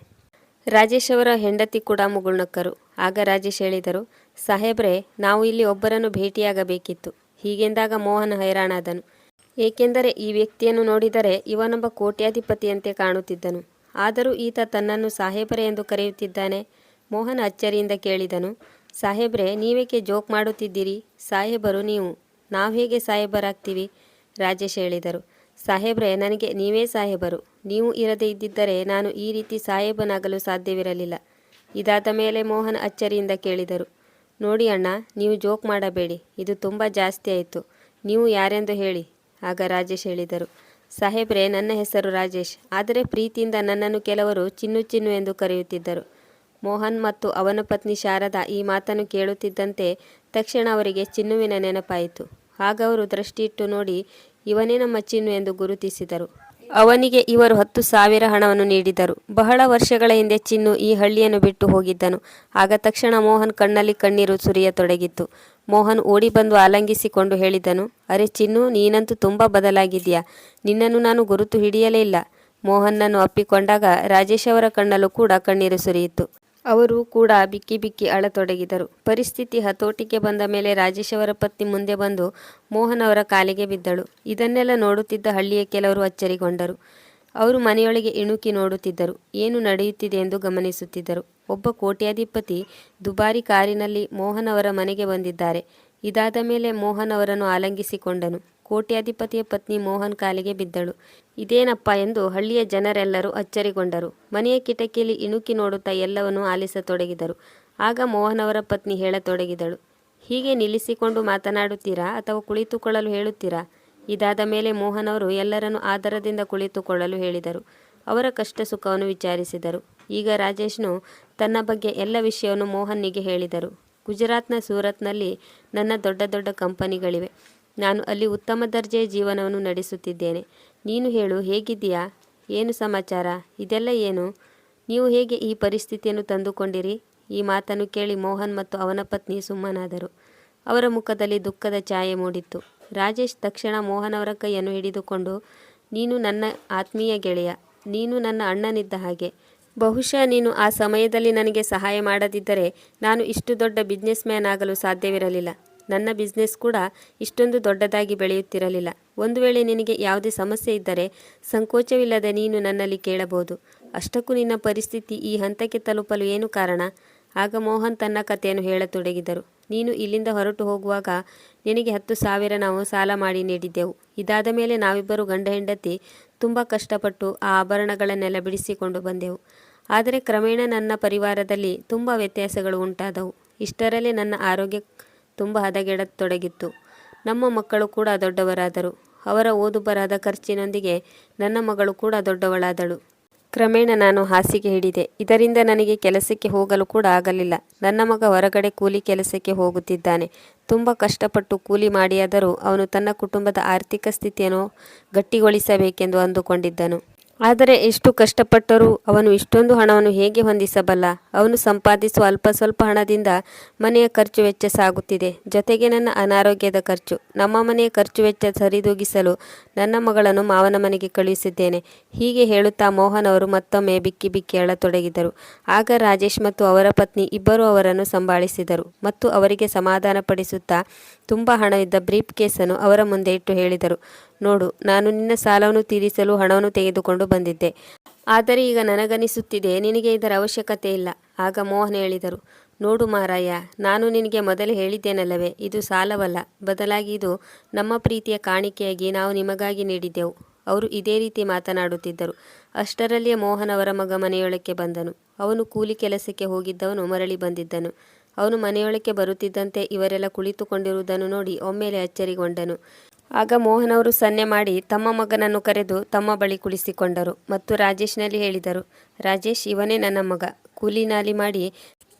ರಾಜೇಶ್ ಅವರ ಹೆಂಡತಿ ಕೂಡ ಮುಗುಳ್ನಕ್ಕರು ಆಗ ರಾಜೇಶ್ ಹೇಳಿದರು, ಸಾಹೇಬ್ರೆ, ನಾವು ಇಲ್ಲಿ ಒಬ್ಬರನ್ನು ಭೇಟಿಯಾಗಬೇಕಿತ್ತು. ಹೀಗೆಂದಾಗ ಮೋಹನ್ ಹೈರಾಣಾದನು. ಏಕೆಂದರೆ ಈ ವ್ಯಕ್ತಿಯನ್ನು ನೋಡಿದರೆ ಇವನೊಬ್ಬ ಕೋಟ್ಯಾಧಿಪತಿಯಂತೆ ಕಾಣುತ್ತಿದ್ದನು. ಆದರೂ ಈತ ತನ್ನನ್ನು ಸಾಹೇಬರೇ ಎಂದು ಕರೆಯುತ್ತಿದ್ದಾನೆ? ಮೋಹನ್ ಅಚ್ಚರಿಯಿಂದ ಕೇಳಿದನು, ಸಾಹೇಬ್ರೆ, ನೀವೇಕೆ ಜೋಕ್ ಮಾಡುತ್ತಿದ್ದೀರಿ? ಸಾಹೇಬರು ನೀವು. ನಾವು ಹೇಗೆ ಸಾಹೇಬರಾಗ್ತೀವಿ? ರಾಜೇಶ್ ಹೇಳಿದರು. ಸಾಹೇಬ್ರೆ, ನನಗೆ ನೀವೇ ಸಾಹೇಬರು. ನೀವು ಇರದೇ ಇದ್ದಿದ್ದರೆ ನಾನು ಈ ರೀತಿ ಸಾಹೇಬನಾಗಲು ಸಾಧ್ಯವಿರಲಿಲ್ಲ. ಇದಾದ ಮೇಲೆ ಮೋಹನ್ ಅಚ್ಚರಿಯಿಂದ ಕೇಳಿದರು. ನೋಡಿ ಅಣ್ಣ, ನೀವು ಜೋಕ್ ಮಾಡಬೇಡಿ. ಇದು ತುಂಬ ಜಾಸ್ತಿ ಆಯಿತು. ನೀವು ಯಾರೆಂದು ಹೇಳಿ. ಆಗ ರಾಜೇಶ್ ಹೇಳಿದರು. ಸಾಹೇಬ್ರೆ, ನನ್ನ ಹೆಸರು ರಾಜೇಶ್. ಆದರೆ ಪ್ರೀತಿಯಿಂದ ನನ್ನನ್ನು ಕೆಲವರು ಚಿನ್ನು ಚಿನ್ನು ಎಂದು ಕರೆಯುತ್ತಿದ್ದರು. ಮೋಹನ್ ಮತ್ತು ಅವನ ಪತ್ನಿ ಶಾರದಾ ಈ ಮಾತನ್ನು ಕೇಳುತ್ತಿದ್ದಂತೆ ತಕ್ಷಣ ಅವರಿಗೆ ಚಿನ್ನುವಿನ ನೆನಪಾಯಿತು. ಆಗ ಅವರು ದೃಷ್ಟಿಯಿಟ್ಟು ನೋಡಿ, ಇವನೇ ನಮ್ಮ ಚಿನ್ನು ಎಂದು ಗುರುತಿಸಿದರು. ಅವನಿಗೆ ಇವರು ಹತ್ತು ಸಾವಿರ ಹಣವನ್ನು ನೀಡಿದರು. ಬಹಳ ವರ್ಷಗಳ ಹಿಂದೆ ಚಿನ್ನು ಈ ಹಳ್ಳಿಯನ್ನು ಬಿಟ್ಟು ಹೋಗಿದ್ದನು. ಆಗ ತಕ್ಷಣ ಮೋಹನ್ ಕಣ್ಣಲ್ಲಿ ಕಣ್ಣೀರು ಸುರಿಯತೊಡಗಿತ್ತು. ಮೋಹನ್ ಓಡಿ ಬಂದು ಆಲಂಗಿಸಿಕೊಂಡು ಹೇಳಿದನು, ಅರೆ ಚಿನ್ನು, ನೀನಂತೂ ತುಂಬ ಬದಲಾಗಿದ್ಯಾ ನಿನ್ನನ್ನು ನಾನು ಗುರುತು ಹಿಡಿಯಲೇ ಇಲ್ಲ. ಮೋಹನ್ನನ್ನು ಅಪ್ಪಿಕೊಂಡಾಗ ರಾಜೇಶ್ ಅವರ ಕಣ್ಣಲ್ಲೂ ಕೂಡ ಕಣ್ಣೀರು ಸುರಿಯಿತು. ಅವರು ಕೂಡ ಬಿಕ್ಕಿ ಬಿಕ್ಕಿ ಅಳತೊಡಗಿದರು. ಪರಿಸ್ಥಿತಿ ಹತೋಟಿಗೆ ಬಂದ ಮೇಲೆ ರಾಜೇಶ್ ಅವರ ಪತ್ನಿ ಮುಂದೆ ಬಂದು ಮೋಹನ್ ಅವರ ಕಾಲಿಗೆ ಬಿದ್ದಳು. ಇದನ್ನೆಲ್ಲ ನೋಡುತ್ತಿದ್ದ ಹಳ್ಳಿಯ ಕೆಲವರು ಅಚ್ಚರಿಗೊಂಡರು. ಅವರು ಮನೆಯೊಳಗೆ ಇಣುಕಿ ನೋಡುತ್ತಿದ್ದರು. ಏನು ನಡೆಯುತ್ತಿದೆ ಎಂದು ಗಮನಿಸುತ್ತಿದ್ದರು. ಒಬ್ಬ ಕೋಟ್ಯಾಧಿಪತಿ ದುಬಾರಿ ಕಾರಿನಲ್ಲಿ ಮೋಹನ್ ಅವರ ಮನೆಗೆ ಬಂದಿದ್ದಾರೆ. ಇದಾದ ಮೇಲೆ ಮೋಹನ್ ಅವರನ್ನು ಆಲಂಗಿಸಿಕೊಂಡನು. ಕೋಟ್ಯಾಧಿಪತಿಯ ಪತ್ನಿ ಮೋಹನ್ ಕಾಲಿಗೆ ಬಿದ್ದಳು. ಇದೇನಪ್ಪ ಎಂದು ಹಳ್ಳಿಯ ಜನರೆಲ್ಲರೂ ಅಚ್ಚರಿಗೊಂಡರು. ಮನೆಯ ಕಿಟಕಿಯಲ್ಲಿ ಇಣುಕಿ ನೋಡುತ್ತಾ ಎಲ್ಲವನ್ನೂ ಆಲಿಸತೊಡಗಿದರು. ಆಗ ಮೋಹನ್ ಅವರ ಪತ್ನಿ ಹೇಳತೊಡಗಿದಳು. ಹೀಗೆ ನಿಲ್ಲಿಸಿಕೊಂಡು ಮಾತನಾಡುತ್ತೀರಾ ಅಥವಾ ಕುಳಿತುಕೊಳ್ಳಲು ಹೇಳುತ್ತೀರಾ? ಇದಾದ ಮೇಲೆ ಮೋಹನ್ ಅವರು ಎಲ್ಲರನ್ನೂ ಆದರದಿಂದ ಕುಳಿತುಕೊಳ್ಳಲು ಹೇಳಿದರು. ಅವರ ಕಷ್ಟ ಸುಖವನ್ನು ವಿಚಾರಿಸಿದರು. ಈಗ ರಾಜೇಶ್ನು ತನ್ನ ಬಗ್ಗೆ ಎಲ್ಲ ವಿಷಯವನ್ನು ಮೋಹನ್ನಿಗೆ ಹೇಳಿದರು. ಗುಜರಾತ್ನ ಸೂರತ್ನಲ್ಲಿ ನನ್ನ ದೊಡ್ಡ ದೊಡ್ಡ ಕಂಪನಿಗಳಿವೆ. ನಾನು ಅಲ್ಲಿ ಉತ್ತಮ ದರ್ಜೆಯ ಜೀವನವನ್ನು ನಡೆಸುತ್ತಿದ್ದೇನೆ. ನೀನು ಹೇಳು, ಹೇಗಿದ್ದೀಯಾ? ಏನು ಸಮಾಚಾರ? ಇದೆಲ್ಲ ಏನು? ನೀವು ಹೇಗೆ ಈ ಪರಿಸ್ಥಿತಿಯನ್ನು ತಂದುಕೊಂಡಿರಿ? ಈ ಮಾತನ್ನು ಕೇಳಿ ಮೋಹನ್ ಮತ್ತು ಅವನ ಪತ್ನಿ ಸುಮ್ಮನಾದರು. ಅವರ ಮುಖದಲ್ಲಿ ದುಃಖದ ಛಾಯೆ ಮೂಡಿತ್ತು. ರಾಜೇಶ್ ತಕ್ಷಣ ಮೋಹನ್ ಅವರ ಕೈಯನ್ನು ಹಿಡಿದುಕೊಂಡು, ನೀನು ನನ್ನ ಆತ್ಮೀಯ ಗೆಳೆಯ, ನೀನು ನನ್ನ ಅಣ್ಣನಿದ್ದ ಹಾಗೆ. ಬಹುಶಃ ನೀನು ಆ ಸಮಯದಲ್ಲಿ ನನಗೆ ಸಹಾಯ ಮಾಡದಿದ್ದರೆ ನಾನು ಇಷ್ಟು ದೊಡ್ಡ ಬಿಸ್ನೆಸ್ ಮ್ಯಾನ್ ಆಗಲು ಸಾಧ್ಯವಿರಲಿಲ್ಲ. ನನ್ನ ಬಿಸ್ನೆಸ್ ಕೂಡ ಇಷ್ಟೊಂದು ದೊಡ್ಡದಾಗಿ ಬೆಳೆಯುತ್ತಿರಲಿಲ್ಲ. ಒಂದು ವೇಳೆ ನಿನಗೆ ಯಾವುದೇ ಸಮಸ್ಯೆ ಇದ್ದರೆ ಸಂಕೋಚವಿಲ್ಲದೆ ನೀನು ನನ್ನಲ್ಲಿ ಕೇಳಬಹುದು. ಅಷ್ಟಕ್ಕೂ ನಿನ್ನ ಪರಿಸ್ಥಿತಿ ಈ ಹಂತಕ್ಕೆ ತಲುಪಲು ಏನು ಕಾರಣ? ಆಗ ಮೋಹನ್ ತನ್ನ ಕಥೆಯನ್ನು ಹೇಳತೊಡಗಿದರು. ನೀನು ಇಲ್ಲಿಂದ ಹೊರಟು ಹೋಗುವಾಗ ನಿನಗೆ ಹತ್ತು ಸಾವಿರ ನಾವು ಸಾಲ ಮಾಡಿ ನೀಡಿದ್ದೆವು. ಇದಾದ ಮೇಲೆ ನಾವಿಬ್ಬರು ಗಂಡ ಹೆಂಡತಿ ತುಂಬ ಕಷ್ಟಪಟ್ಟು ಆ ಆಭರಣಗಳನ್ನೆಲ್ಲ ಬಿಡಿಸಿಕೊಂಡು ಬಂದೆವು. ಆದರೆ ಕ್ರಮೇಣ ನನ್ನ ಪರಿವಾರದಲ್ಲಿ ತುಂಬ ವ್ಯತ್ಯಾಸಗಳು ಉಂಟಾದವು. ಇಷ್ಟರಲ್ಲೇ ನನ್ನ ಆರೋಗ್ಯ ತುಂಬ ಹದಗೆಡತೊಡಗಿತ್ತು. ನಮ್ಮ ಮಕ್ಕಳು ಕೂಡ ದೊಡ್ಡವರಾದರು. ಅವರ ಓದು ಬರಹದ ಖರ್ಚಿನೊಂದಿಗೆ ನನ್ನ ಮಗಳು ಕೂಡ ದೊಡ್ಡವಳಾದಳು. ಕ್ರಮೇಣ ನಾನು ಹಾಸಿಗೆ ಹಿಡಿದೆ. ಇದರಿಂದ ನನಗೆ ಕೆಲಸಕ್ಕೆ ಹೋಗಲು ಕೂಡ ಆಗಲಿಲ್ಲ. ನನ್ನ ಮಗ ಹೊರಗಡೆ ಕೂಲಿ ಕೆಲಸಕ್ಕೆ ಹೋಗುತ್ತಿದ್ದಾನೆ. ತುಂಬ ಕಷ್ಟಪಟ್ಟು ಕೂಲಿ ಮಾಡಿಯಾದರೂ ಅವನು ತನ್ನ ಕುಟುಂಬದ ಆರ್ಥಿಕ ಸ್ಥಿತಿಯನ್ನು ಗಟ್ಟಿಗೊಳಿಸಬೇಕೆಂದು ಅಂದುಕೊಂಡಿದ್ದನು. ಆದರೆ ಎಷ್ಟು ಕಷ್ಟಪಟ್ಟರೂ ಅವನು ಇಷ್ಟೊಂದು ಹಣವನ್ನು ಹೇಗೆ ಹೊಂದಿಸಬಲ್ಲ? ಅವನು ಸಂಪಾದಿಸುವ ಅಲ್ಪ ಸ್ವಲ್ಪ ಹಣದಿಂದ ಮನೆಯ ಖರ್ಚು ವೆಚ್ಚ ಸಾಗುತ್ತಿದೆ. ಜೊತೆಗೆ ನನ್ನ ಅನಾರೋಗ್ಯದ ಖರ್ಚು. ನಮ್ಮ ಮನೆಯ ಖರ್ಚು ವೆಚ್ಚ ಸರಿದೂಗಿಸಲು ನನ್ನ ಮಗಳನ್ನು ಮಾವನ ಮನೆಗೆ ಕಳುಹಿಸಿದ್ದೇನೆ. ಹೀಗೆ ಹೇಳುತ್ತಾ ಮೋಹನ್ ಅವರು ಮತ್ತೊಮ್ಮೆ ಬಿಕ್ಕಿ ಬಿಕ್ಕಿ ಅಳತೊಡಗಿದರು. ಆಗ ರಾಜೇಶ್ ಮತ್ತು ಅವರ ಪತ್ನಿ ಇಬ್ಬರೂ ಅವರನ್ನು ಸಂಭಾಳಿಸಿದರು ಮತ್ತು ಅವರಿಗೆ ಸಮಾಧಾನಪಡಿಸುತ್ತಾ ತುಂಬ ಹಣವಿದ್ದ ಬ್ರೀಫ್ ಕೇಸನ್ನು ಅವರ ಮುಂದೆ ಇಟ್ಟು ಹೇಳಿದರು. ನೋಡು, ನಾನು ನಿನ್ನ ಸಾಲವನ್ನು ತೀರಿಸಲು ಹಣವನ್ನು ತೆಗೆದುಕೊಂಡು ಬಂದಿದ್ದೆ. ಆದರೆ ಈಗ ನನಗನಿಸುತ್ತಿದೆ, ನಿನಗೆ ಇದರ ಅವಶ್ಯಕತೆ ಇಲ್ಲ. ಆಗ ಮೋಹನ್ ಹೇಳಿದರು, ನೋಡು ಮಾರಾಯ, ನಾನು ನಿನಗೆ ಮೊದಲೇ ಹೇಳಿದ್ದೇನಲ್ಲವೇ, ಇದು ಸಾಲವಲ್ಲ, ಬದಲಾಗಿ ಇದು ನಮ್ಮ ಪ್ರೀತಿಯ ಕಾಣಿಕೆಯಾಗಿ ನಾವು ನಿಮಗಾಗಿ ನೀಡಿದ್ದೆವು. ಅವರು ಇದೇ ರೀತಿ ಮಾತನಾಡುತ್ತಿದ್ದರು. ಅಷ್ಟರಲ್ಲಿಯೇ ಮೋಹನ್ ಅವರ ಮಗ ಮನೆಯೊಳಕ್ಕೆ ಬಂದನು. ಅವನು ಕೂಲಿ ಕೆಲಸಕ್ಕೆ ಹೋಗಿದ್ದವನು, ಮರಳಿ ಬಂದಿದ್ದನು. ಅವನು ಮನೆಯೊಳಕ್ಕೆ ಬರುತ್ತಿದ್ದಂತೆ ಇವರೆಲ್ಲ ಕುಳಿತುಕೊಂಡಿರುವುದನ್ನು ನೋಡಿ ಒಮ್ಮೆಲೆ ಅಚ್ಚರಿಗೊಂಡನು. ಆಗ ಮೋಹನ್ ಅವರು ಸನ್ನೆ ಮಾಡಿ ತಮ್ಮ ಮಗನನ್ನು ಕರೆದು ತಮ್ಮ ಬಳಿ ಕುಳಿಸಿಕೊಂಡರು ಮತ್ತು ರಾಜೇಶ್ನಲ್ಲಿ ಹೇಳಿದರು, ರಾಜೇಶ್, ಇವನೇ ನನ್ನ ಮಗ. ಕೂಲಿ ನಾಲಿ ಮಾಡಿ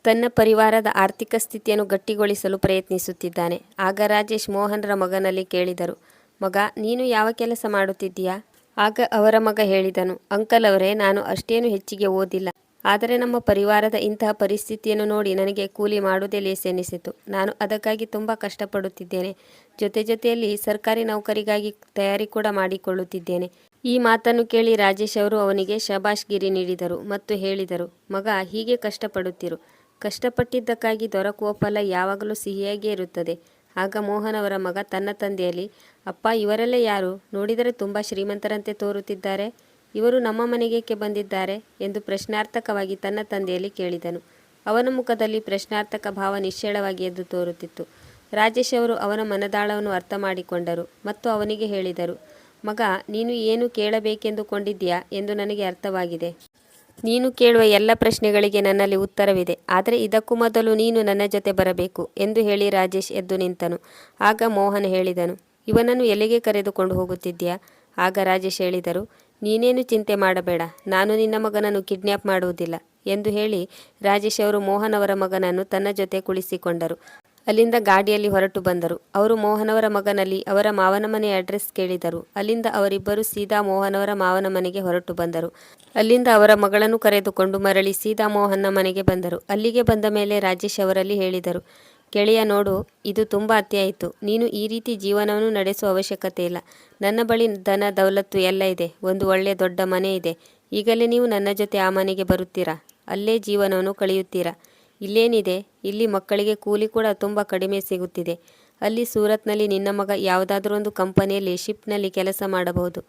ತನ್ನ ಪರಿವಾರದ ಆರ್ಥಿಕ ಸ್ಥಿತಿಯನ್ನು ಗಟ್ಟಿಗೊಳಿಸಲು ಪ್ರಯತ್ನಿಸುತ್ತಿದ್ದಾನೆ. ಆಗ ರಾಜೇಶ್ ಮೋಹನ್ರ ಮಗನಲ್ಲಿ ಕೇಳಿದರು, ಮಗ, ನೀನು ಯಾವ ಕೆಲಸ ಮಾಡುತ್ತಿದ್ದೀಯಾ? ಆಗ ಅವರ ಮಗ ಹೇಳಿದನು, ಅಂಕಲ್ ಅವರೇ, ನಾನು ಅಷ್ಟೇನು ಹೆಚ್ಚಿಗೆ ಓದಿಲ್ಲ. ಆದರೆ ನಮ್ಮ ಪರಿವಾರದ ಇಂತಹ ಪರಿಸ್ಥಿತಿಯನ್ನು ನೋಡಿ ನನಗೆ ಕೂಲಿ ಮಾಡುವುದೇ ಲೇಸೆನಿಸಿತು ನಾನು ಅದಕ್ಕಾಗಿ ತುಂಬ ಕಷ್ಟಪಡುತ್ತಿದ್ದೇನೆ. ಜೊತೆ ಜೊತೆಯಲ್ಲಿ ಸರ್ಕಾರಿ ನೌಕರಿಗಾಗಿ ತಯಾರಿ ಕೂಡ ಮಾಡಿಕೊಳ್ಳುತ್ತಿದ್ದೇನೆ. ಈ ಮಾತನ್ನು ಕೇಳಿ ರಾಜೇಶ್ ಅವರು ಅವನಿಗೆ ಶಬಾಷ್ಗಿರಿ ನೀಡಿದರು ಮತ್ತು ಹೇಳಿದರು, ಮಗ, ಹೀಗೆ ಕಷ್ಟಪಡುತ್ತಿರು. ಕಷ್ಟಪಟ್ಟಿದ್ದಕ್ಕಾಗಿ ದೊರಕುವ ಫಲ ಯಾವಾಗಲೂ ಸಿಹಿಯಾಗಿಯೇ ಇರುತ್ತದೆ. ಆಗ ಮೋಹನ್ ಅವರ ಮಗ ತನ್ನ ತಂದೆಯಲ್ಲಿ, ಅಪ್ಪ, ಇವರೆಲ್ಲ ಯಾರು? ನೋಡಿದರೆ ತುಂಬ ಶ್ರೀಮಂತರಂತೆ ತೋರುತ್ತಿದ್ದಾರೆ. ಇವರು ನಮ್ಮ ಮನೆಗೇಕೆ ಬಂದಿದ್ದಾರೆ ಎಂದು ಪ್ರಶ್ನಾರ್ಥಕವಾಗಿ ತನ್ನ ತಂದೆಯಲ್ಲಿ ಕೇಳಿದನು. ಅವನ ಮುಖದಲ್ಲಿ ಪ್ರಶ್ನಾರ್ಥಕ ಭಾವ ನಿಶ್ಚಳವಾಗಿ ಎದ್ದು ತೋರುತ್ತಿತ್ತು. ರಾಜೇಶ್ ಅವರು ಅವನ ಮನದಾಳವನ್ನು ಅರ್ಥ ಮಾಡಿಕೊಂಡರು ಮತ್ತು ಅವನಿಗೆ ಹೇಳಿದರು, ಮಗ, ನೀನು ಏನು ಕೇಳಬೇಕೆಂದುಕೊಂಡಿದ್ದೀಯಾ ಎಂದು ನನಗೆ ಅರ್ಥವಾಗಿದೆ. ನೀನು ಕೇಳುವ ಎಲ್ಲ ಪ್ರಶ್ನೆಗಳಿಗೆ ನನ್ನಲ್ಲಿ ಉತ್ತರವಿದೆ. ಆದರೆ ಇದಕ್ಕೂ ಮೊದಲು ನೀನು ನನ್ನ ಜೊತೆ ಬರಬೇಕು ಎಂದು ಹೇಳಿ ರಾಜೇಶ್ ಎದ್ದು ನಿಂತನು. ಆಗ ಮೋಹನ್ ಹೇಳಿದನು, ಇವನನ್ನು ಎಲ್ಲಿಗೆ ಕರೆದುಕೊಂಡು ಹೋಗುತ್ತಿದ್ದೀಯಾ? ಆಗ ರಾಜೇಶ್ ಹೇಳಿದರು ನೀನೇನು ಚಿಂತೆ ಮಾಡಬೇಡ. ನಾನು ನಿನ್ನ ಮಗನನ್ನು ಕಿಡ್ನ್ಯಾಪ್ ಮಾಡುವುದಿಲ್ಲ ಎಂದು ಹೇಳಿ ರಾಜೇಶ್ ಅವರು ಮೋಹನ್ ಅವರ ಮಗನನ್ನು ತನ್ನ ಜೊತೆ ಕುಳಿಸಿಕೊಂಡರು. ಅಲ್ಲಿಂದ ಗಾಡಿಯಲ್ಲಿ ಹೊರಟು ಬಂದರು. ಅವರು ಮೋಹನವರ ಮಗನಲ್ಲಿ ಅವರ ಮಾವನ ಮನೆ ಅಡ್ರೆಸ್ ಕೇಳಿದರು. ಅಲ್ಲಿಂದ ಅವರಿಬ್ಬರು ಸೀದಾ ಮೋಹನವರ ಮಾವನ ಮನೆಗೆ ಹೊರಟು ಬಂದರು. ಅಲ್ಲಿಂದ ಅವರ ಮಗಳನ್ನು ಕರೆದುಕೊಂಡು ಮರಳಿ ಸೀದಾ ಮೋಹನ್ನ ಮನೆಗೆ ಬಂದರು. ಅಲ್ಲಿಗೆ ಬಂದ ಮೇಲೆ ರಾಜೇಶ್ ಅವರಲ್ಲಿ ಹೇಳಿದರು ಗೆಳೆಯ ನೋಡು, ಇದು ತುಂಬ ಅತ್ಯಾಯಿತು. ನೀನು ಈ ರೀತಿ ಜೀವನವನ್ನು ನಡೆಸುವ ಅವಶ್ಯಕತೆ ಇಲ್ಲ. ನನ್ನ ಬಳಿ ಧನ ದೌಲತ್ತು ಎಲ್ಲ ಇದೆ. ಒಂದು ಒಳ್ಳೆಯ ದೊಡ್ಡ ಮನೆ ಇದೆ. ಈಗಲೇ ನೀವು ನನ್ನ ಜೊತೆ ಆ ಮನೆಗೆ ಬರುತ್ತೀರಾ? ಅಲ್ಲೇ ಜೀವನವನ್ನು ಕಳೆಯುತ್ತೀರಾ? ಇಲ್ಲೇನಿದೆ. ಇಲ್ಲಿ ಮಕ್ಕಳಿಗೆ ಕೂಲಿ ಕೂಡ ತುಂಬ ಕಡಿಮೆ ಸಿಗುತ್ತಿದೆ. ಅಲ್ಲಿ ಸೂರತ್ನಲ್ಲಿ ನಿನ್ನ ಮಗ ಯಾವುದಾದ್ರೂ ಒಂದು ಕಂಪನಿಯಲ್ಲಿ ಶಿಪ್ನಲ್ಲಿ ಕೆಲಸ ಮಾಡಬಹುದು.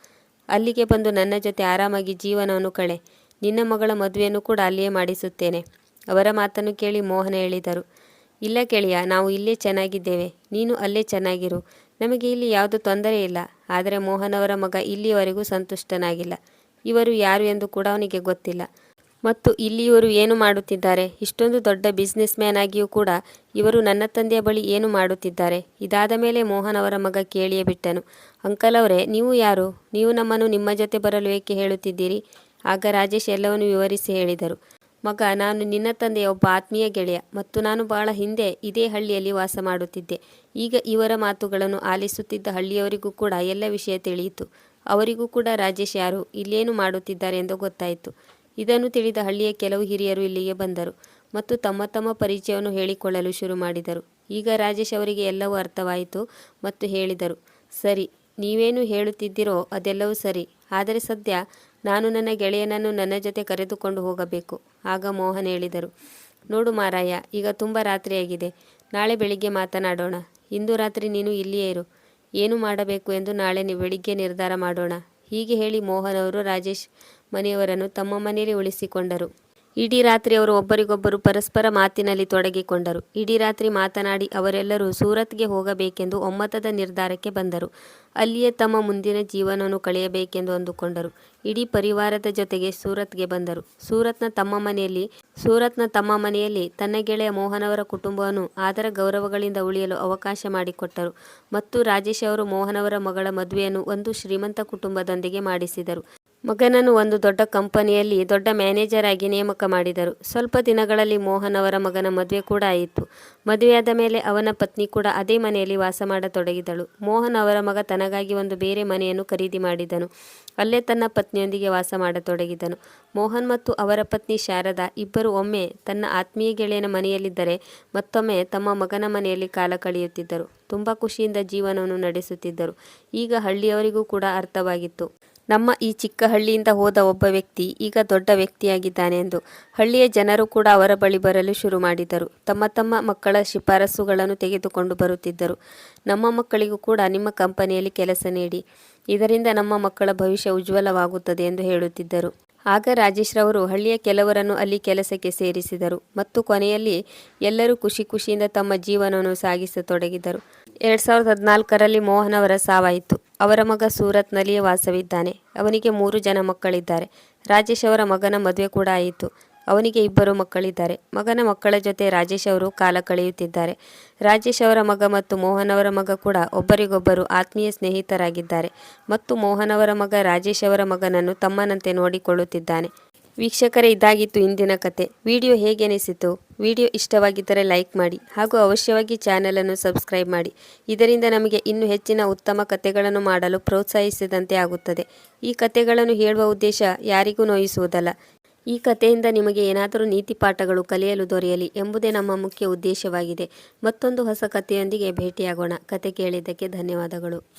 ಅಲ್ಲಿಗೆ ಬಂದು ನನ್ನ ಜೊತೆ ಆರಾಮಾಗಿ ಜೀವನವನ್ನು ಕಳೆ. ನಿನ್ನ ಮಗಳ ಮದುವೆಯನ್ನು ಕೂಡ ಅಲ್ಲಿಯೇ ಮಾಡಿಸುತ್ತೇನೆ. ಅವರ ಮಾತನ್ನು ಕೇಳಿ ಮೋಹನ ಹೇಳಿದರು. ಇಲ್ಲ ಕೇಳಿಯ, ನಾವು ಇಲ್ಲೇ ಚೆನ್ನಾಗಿದ್ದೇವೆ. ನೀನು ಅಲ್ಲೇ ಚೆನ್ನಾಗಿರು. ನಮಗೆ ಇಲ್ಲಿ ಯಾವುದು ತೊಂದರೆ ಇಲ್ಲ. ಆದರೆ ಮೋಹನ್ ಅವರ ಮಗ ಇಲ್ಲಿಯವರೆಗೂ ಸಂತುಷ್ಟನಾಗಿಲ್ಲ. ಇವರು ಯಾರು ಎಂದು ಕೂಡ ಅವನಿಗೆ ಗೊತ್ತಿಲ್ಲ. ಮತ್ತು ಇಲ್ಲಿ ಇವರು ಏನು ಮಾಡುತ್ತಿದ್ದಾರೆ? ಇಷ್ಟೊಂದು ದೊಡ್ಡ ಬಿಸ್ನೆಸ್ ಮ್ಯಾನ್ ಆಗಿಯೂ ಕೂಡ ಇವರು ನನ್ನ ತಂದೆಯ ಬಳಿ ಏನು ಮಾಡುತ್ತಿದ್ದಾರೆ? ಇದಾದ ಮೇಲೆ ಮೋಹನ್ ಅವರ ಮಗ ಕೇಳಿಯೇ ಬಿಟ್ಟನು. ಅಂಕಲ್ ಅವರೇ, ನೀವು ಯಾರು? ನೀವು ನಮ್ಮನ್ನು ನಿಮ್ಮ ಜೊತೆ ಬರಲು ಏಕೆ ಹೇಳುತ್ತಿದ್ದೀರಿ? ಆಗ ರಾಜೇಶ್ ಎಲ್ಲವನ್ನು ವಿವರಿಸಿ ಹೇಳಿದರು. ಮಗ, ನಾನು ನಿನ್ನ ತಂದೆಯ ಒಬ್ಬ ಆತ್ಮೀಯ ಗೆಳೆಯ ಮತ್ತು ನಾನು ಬಹಳ ಹಿಂದೆ ಇದೇ ಹಳ್ಳಿಯಲ್ಲಿ ವಾಸ ಮಾಡುತ್ತಿದ್ದೆ. ಈಗ ಇವರ ಮಾತುಗಳನ್ನು ಆಲಿಸುತ್ತಿದ್ದ ಹಳ್ಳಿಯವರಿಗೂ ಕೂಡ ಎಲ್ಲ ವಿಷಯ ತಿಳಿಯಿತು. ಅವರಿಗೂ ಕೂಡ ರಾಜೇಶ್ ಯಾರು, ಇಲ್ಲೇನು ಮಾಡುತ್ತಿದ್ದಾರೆ ಎಂದು ಗೊತ್ತಾಯಿತು. ಇದನ್ನು ತಿಳಿದ ಹಳ್ಳಿಯ ಕೆಲವು ಹಿರಿಯರು ಇಲ್ಲಿಗೆ ಬಂದರು ಮತ್ತು ತಮ್ಮ ತಮ್ಮ ಪರಿಚಯವನ್ನು ಹೇಳಿಕೊಳ್ಳಲು ಶುರು ಮಾಡಿದರು. ಈಗ ರಾಜೇಶ್ ಅವರಿಗೆ ಎಲ್ಲವೂ ಅರ್ಥವಾಯಿತು ಮತ್ತು ಹೇಳಿದರು, ಸರಿ, ನೀವೇನು ಹೇಳುತ್ತಿದ್ದೀರೋ ಅದೆಲ್ಲವೂ ಸರಿ, ಆದರೆ ಸದ್ಯ ನಾನು ನನ್ನ ಗೆಳೆಯನನ್ನು ನನ್ನ ಜೊತೆ ಕರೆದುಕೊಂಡು ಹೋಗಬೇಕು. ಆಗ ಮೋಹನ್ ಹೇಳಿದರು, ನೋಡು ಮಾರಾಯ, ಈಗ ತುಂಬ ರಾತ್ರಿಯಾಗಿದೆ ನಾಳೆ ಬೆಳಿಗ್ಗೆ ಮಾತನಾಡೋಣ. ಇಂದು ರಾತ್ರಿ ನೀನು ಇಲ್ಲಿಯೇ ಇರು. ಏನು ಮಾಡಬೇಕು ಎಂದು ನಾಳೆ ಬೆಳಿಗ್ಗೆ ನಿರ್ಧಾರ ಮಾಡೋಣ. ಹೀಗೆ ಹೇಳಿ ಮೋಹನ್ ಅವರು ರಾಜೇಶ್ ಮನೆಯವರನ್ನು ತಮ್ಮ ಮನೆಯಲ್ಲಿ ಉಳಿಸಿಕೊಂಡರು. ಇಡೀ ರಾತ್ರಿ ಅವರು ಒಬ್ಬರಿಗೊಬ್ಬರು ಪರಸ್ಪರ ಮಾತಿನಲ್ಲಿ ತೊಡಗಿಕೊಂಡರು. ಇಡೀ ರಾತ್ರಿ ಮಾತನಾಡಿ ಅವರೆಲ್ಲರೂ ಸೂರತ್ಗೆ ಹೋಗಬೇಕೆಂದು ಒಮ್ಮತದ ನಿರ್ಧಾರಕ್ಕೆ ಬಂದರು. ಅಲ್ಲಿಯೇ ತಮ್ಮ ಮುಂದಿನ ಜೀವನವನ್ನು ಕಳೆಯಬೇಕೆಂದು ಅಂದುಕೊಂಡರು. ಇಡೀ ಪರಿವಾರದ ಜೊತೆಗೆ ಸೂರತ್ಗೆ ಬಂದರು. ಸೂರತ್ನ ತಮ್ಮ ಮನೆಯಲ್ಲಿ, ಸೂರತ್ನ ತಮ್ಮ ಮನೆಯಲ್ಲಿ ತನ್ನ ಗೆಳೆಯ ಮೋಹನವರ ಕುಟುಂಬವನ್ನು ಆದರ ಗೌರವಗಳಿಂದ ಉಳಿಯಲು ಅವಕಾಶ ಮಾಡಿಕೊಟ್ಟರು ಮತ್ತು ರಾಜೇಶ್ ಅವರು ಮೋಹನವರ ಮಗಳ ಮದುವೆಯನ್ನು ಒಂದು ಶ್ರೀಮಂತ ಕುಟುಂಬದೊಂದಿಗೆ ಮಾಡಿಸಿದರು. ಮಗನನ್ನು ಒಂದು ದೊಡ್ಡ ಕಂಪನಿಯಲ್ಲಿ ದೊಡ್ಡ ಮ್ಯಾನೇಜರ್ ಆಗಿ ನೇಮಕ ಮಾಡಿದರು. ಸ್ವಲ್ಪ ದಿನಗಳಲ್ಲಿ ಮೋಹನ್ ಅವರ ಮಗನ ಮದುವೆ ಕೂಡ ಆಯಿತು. ಮದುವೆಯಾದ ಮೇಲೆ ಅವನ ಪತ್ನಿ ಕೂಡ ಅದೇ ಮನೆಯಲ್ಲಿ ವಾಸ ಮಾಡತೊಡಗಿದಳು. ಮೋಹನ್ ಅವರ ಮಗ ತನಗಾಗಿ ಒಂದು ಬೇರೆ ಮನೆಯನ್ನು ಖರೀದಿ ಮಾಡಿದನು. ಅಲ್ಲೇ ತನ್ನ ಪತ್ನಿಯೊಂದಿಗೆ ವಾಸ ಮಾಡತೊಡಗಿದನು. ಮೋಹನ್ ಮತ್ತು ಅವರ ಪತ್ನಿ ಶಾರದಾ ಇಬ್ಬರು ಒಮ್ಮೆ ತನ್ನ ಆತ್ಮೀಯ ಗೆಳೆಯನ ಮನೆಯಲ್ಲಿದ್ದರೆ ಮತ್ತೊಮ್ಮೆ ತಮ್ಮ ಮಗನ ಮನೆಯಲ್ಲಿ ಕಾಲ ಕಳೆಯುತ್ತಿದ್ದರು. ತುಂಬ ಖುಷಿಯಿಂದ ಜೀವನವನ್ನು ನಡೆಸುತ್ತಿದ್ದರು. ಈಗ ಹಳ್ಳಿಯವರಿಗೂ ಕೂಡ ಅರ್ಥವಾಗಿತ್ತು. ನಮ್ಮ ಈ ಚಿಕ್ಕ ಹಳ್ಳಿಯಿಂದ ಹೋದ ಒಬ್ಬ ವ್ಯಕ್ತಿ ಈಗ ದೊಡ್ಡ ವ್ಯಕ್ತಿಯಾಗಿದ್ದಾನೆ ಎಂದು ಹಳ್ಳಿಯ ಜನರು ಕೂಡ ಅವರ ಬಳಿ ಬರಲು ಶುರು ಮಾಡಿದರು. ತಮ್ಮ ತಮ್ಮ ಮಕ್ಕಳ ಶಿಫಾರಸುಗಳನ್ನು ತೆಗೆದುಕೊಂಡು ಬರುತ್ತಿದ್ದರು. ನಮ್ಮ ಮಕ್ಕಳಿಗೂ ಕೂಡ ನಿಮ್ಮ ಕಂಪನಿಯಲ್ಲಿ ಕೆಲಸ ನೀಡಿ. ಇದರಿಂದ ನಮ್ಮ ಮಕ್ಕಳ ಭವಿಷ್ಯ ಉಜ್ವಲವಾಗುತ್ತದೆ ಎಂದು ಹೇಳುತ್ತಿದ್ದರು. ಆಗ ರಾಜೇಶ್ ರವರು ಹಳ್ಳಿಯ ಕೆಲವರನ್ನು ಅಲ್ಲಿ ಕೆಲಸಕ್ಕೆ ಸೇರಿಸಿದರು ಮತ್ತು ಕೊನೆಯಲ್ಲಿ ಎಲ್ಲರೂ ಖುಷಿ ಖುಷಿಯಿಂದ ತಮ್ಮ ಜೀವನವನ್ನು ಸಾಗಿಸತೊಡಗಿದರು. ಎರಡು ಸಾವಿರದ ಹದಿನಾಲ್ಕರಲ್ಲಿ ಮೋಹನ್ ಅವರ ಸಾವಾಯಿತು. ಅವರ ಮಗ ಸೂರತ್ನಲ್ಲಿಯೇ ವಾಸವಿದ್ದಾನೆ. ಅವನಿಗೆ ಮೂರು ಜನ ಮಕ್ಕಳಿದ್ದಾರೆ. ರಾಜೇಶ್ ಅವರ ಮಗನ ಮದುವೆ ಕೂಡ ಆಯಿತು. ಅವನಿಗೆ ಇಬ್ಬರು ಮಕ್ಕಳಿದ್ದಾರೆ. ಮಗನ ಮಕ್ಕಳ ಜೊತೆ ರಾಜೇಶ್ ಅವರು ಕಾಲ ಕಳೆಯುತ್ತಿದ್ದಾರೆ. ರಾಜೇಶ್ ಅವರ ಮಗ ಮತ್ತು ಮೋಹನ್ ಅವರ ಮಗ ಕೂಡ ಒಬ್ಬರಿಗೊಬ್ಬರು ಆತ್ಮೀಯ ಸ್ನೇಹಿತರಾಗಿದ್ದಾರೆ. ಮತ್ತು ಮೋಹನ್ ಅವರ ಮಗ ರಾಜೇಶ್ ಅವರ ಮಗನನ್ನು ತಮ್ಮನಂತೆ ನೋಡಿಕೊಳ್ಳುತ್ತಿದ್ದಾನೆ. ವೀಕ್ಷಕರೇ, ಇದಾಗಿತ್ತು ಇಂದಿನ ಕತೆ. ವಿಡಿಯೋ ಹೇಗೆ ಅನಿಸಿತು ವಿಡಿಯೋ ಇಷ್ಟವಾಗಿದ್ದರೆ ಲೈಕ್ ಮಾಡಿ ಹಾಗೂ ಅವಶ್ಯವಾಗಿ ಚಾನಲನ್ನು ಸಬ್ಸ್ಕ್ರೈಬ್ ಮಾಡಿ. ಇದರಿಂದ ನಮಗೆ ಇನ್ನೂ ಹೆಚ್ಚಿನ ಉತ್ತಮ ಕತೆಗಳನ್ನು ಮಾಡಲು ಪ್ರೋತ್ಸಾಹಿಸಿದಂತೆ ಆಗುತ್ತದೆ. ಈ ಕತೆಗಳನ್ನು ಹೇಳುವ ಉದ್ದೇಶ ಯಾರಿಗೂ ನೋಯಿಸುವುದಲ್ಲ. ಈ ಕಥೆಯಿಂದ ನಿಮಗೆ ಏನಾದರೂ ನೀತಿ ಪಾಠಗಳು ಕಲಿಯಲು ದೊರೆಯಲಿ ಎಂಬುದೇ ನಮ್ಮ ಮುಖ್ಯ ಉದ್ದೇಶವಾಗಿದೆ. ಮತ್ತೊಂದು ಹೊಸ ಕಥೆಯೊಂದಿಗೆ ಭೇಟಿಯಾಗೋಣ. ಕತೆ ಕೇಳಿದ್ದಕ್ಕೆ ಧನ್ಯವಾದಗಳು.